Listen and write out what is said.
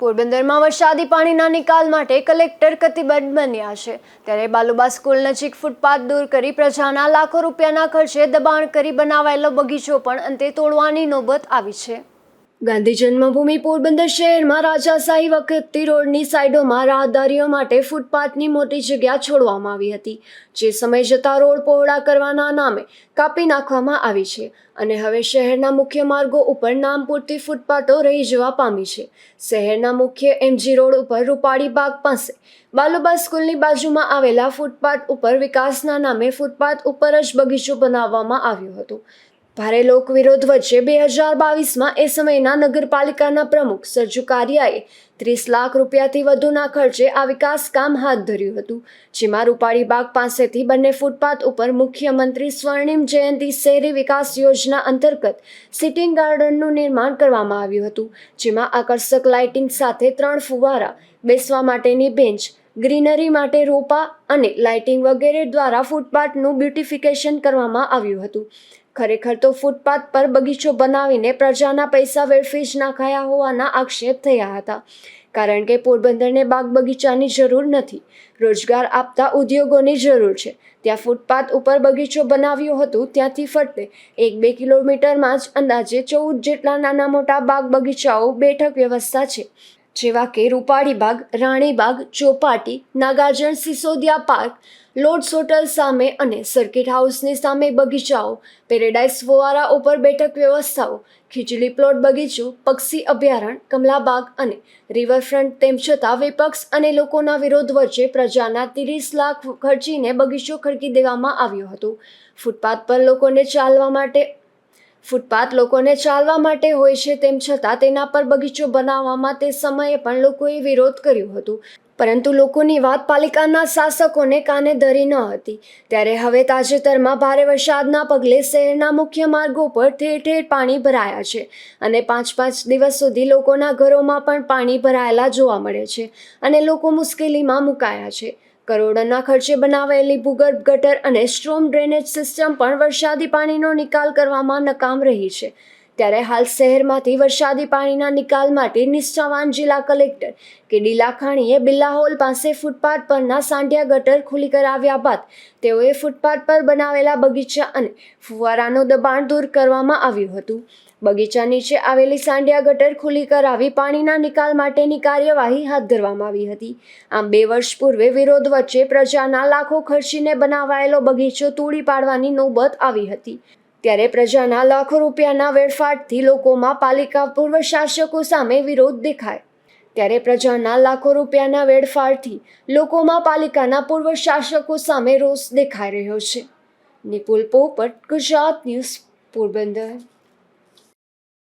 પોરબંદરમાં વરસાદી પાણીના નિકાલ માટે કલેક્ટર કતિબદ્ધ બન્યા છે. ત્યારે બાલુબા સ્કૂલ નજીક ફૂટપાથ દૂર કરી પ્રજાના લાખો રૂપિયાના ખર્ચે દબાણ કરી બનાવાયેલો બગીચો પણ અંતે તોડવાની નોબત આવી છે. ગાંધી જન્મભૂમિ પોરબંદર શહેરમાં રાજાશાહી વખતથી રોડની સાઈડોમાં રાહદારીઓ માટે ફૂટપાથની મોટી જગ્યા છોડવામાં આવી હતી, જે સમય જતાં રોડ પહોળા કરવાના નામે કાપી નાખવામાં આવી છે અને હવે શહેરના મુખ્ય માર્ગો ઉપર નામ પૂરતી ફૂટપાથો રહી જવા પામી છે. શહેરના મુખ્ય એમજી રોડ ઉપર રૂપાળી બાગ પાસે બાલુબા સ્કૂલની બાજુમાં આવેલા ફૂટપાથ ઉપર વિકાસના નામે ફૂટપાથ ઉપર જ બગીચો બનાવવામાં આવ્યો હતો. ભારે લોક વિરોધ વચ્ચે બે હજાર બાવીસમાં એ સમયના નગરપાલિકાના પ્રમુખ સરજુ કારિયાએ ત્રીસ લાખ રૂપિયાથી વધુના ખર્ચે આ વિકાસ કામ હાથ ધર્યું હતું, જેમાં રૂપાળી બાગ પાસેથી બંને ફૂટપાથ ઉપર મુખ્યમંત્રી સ્વર્ણિમ જયંતિ શહેરી વિકાસ યોજના અંતર્ગત સિટિંગ ગાર્ડનનું નિર્માણ કરવામાં આવ્યું હતું, જેમાં આકર્ષક લાઇટિંગ સાથે ત્રણ ફુવારા, બેસવા માટેની બેન્ચ, ગ્રીનરી માટે રોપા અને લાઇટિંગ વગેરે દ્વારા ફૂટપાથનું બ્યુટિફિકેશન કરવામાં આવ્યું હતું. ખરેખર તો ફૂટપાથ પર બગીચો બનાવીને પ્રજાના પૈસા વેડફી જ નાખાયા હોવાના આક્ષેપ થયા હતા. કારણ કે પોરબંદરને બાગ બગીચાની જરૂર નથી. રોજગાર આપતા ઉદ્યોગોની જરૂર છે. ત્યાં ફૂટપાથ ઉપર બગીચો બનાવ્યો હતું, ત્યાંથી ફરતે એક બે કિલોમીટરમાં જ અંદાજે ચૌદ જેટલા નાના મોટા બાગ બગીચાઓ બેઠક વ્યવસ્થા છે. જેવા કે Rupali Bagh Ranibagh, Chowpatty, Nagarjun, Sisodia park, Lords hotel સામે અને સર્કિટ હાઉસની સામે બગીચાઓ, પેરેડાઇઝ ફુવારા ઉપર બેઠક વ્યવસ્થાઓ, ખીચડી પ્લોટ બગીચો, પક્ષી અભયારણ્ય કમલાબાગ અને રિવરફ્રન્ટ તેમ છતાં વિપક્ષ અને લોકોના વિરોધ વચ્ચે પ્રજાના ત્રીસ લાખ ખર્ચીને બગીચો ખડકી દેવામાં આવ્યો હતો. ફૂટપાથ પર લોકોને ચાલવા માટે ફૂટપાથ લોકોને ચાલવા માટે હોય છે તેમ છતાં તેના પર બગીચો બનાવવામાં તે સમયે પણ લોકોએ વિરોધ કર્યો હતો. પરંતુ લોકોની વાત પાલિકાના શાસકોને કાને ધરી ન હતી. ત્યારે હવે તાજેતરમાં ભારે વરસાદના પગલે શહેરના મુખ્ય માર્ગો પર ઠેર ઠેર પાણી ભરાયા છે અને પાંચ પાંચ દિવસ સુધી લોકોના ઘરોમાં પણ પાણી ભરાયેલા જોવા મળે છે અને લોકો મુશ્કેલીમાં મુકાયા છે. કરોડોના ખર્ચે બનાવાયેલી ભૂગર્ભ ગટર અને સ્ટ્રોમ ડ્રેનેજ સિસ્ટમ પણ વરસાદી પાણીનો નિકાલ કરવામાં નકામ રહી છે. ત્યારે હાલ શહેરમાંથી વરસાદી પાણીના નિકાલ માટે નિષ્ઠાવાન જિલ્લા કલેક્ટર કે ડી લાખાણીએ બિલ્લા હોલ પાસે ફૂટપાથ પરના સાંઢિયા ગટર ખુલ્લી કરાવ્યા બાદ તેઓએ ફૂટપાથ પર બનાવેલા બગીચા અને ફુવારાનું દબાણ દૂર કરવામાં આવ્યું હતું. બગીચા નીચે આવેલી સાંઢિયા ગટર ખુલ્લી કરાવી પાણીના નિકાલ માટેની કાર્યવાહી હાથ ધરવામાં આવી હતી. આમ બે વર્ષ પૂર્વે વિરોધ વચ્ચે પ્રજાના લાખો ખર્ચીને બનાવાયેલો બગીચો તોડી પાડવાની નોબત આવી હતી. ત્યારે પ્રજાના લાખો રૂપિયાના વેડફાટથી લોકોમાં પાલિકા પૂર્વ શાસકો સામે વિરોધ દેખાય. ત્યારે પ્રજાના લાખો રૂપિયાના વેડફાટથી લોકોમાં પાલિકાના પૂર્વ શાસકો સામે રોષ દેખાઈ રહ્યો છે. નિપુલ પોપટ, ગુજરાત ન્યૂઝ પોરબંદર.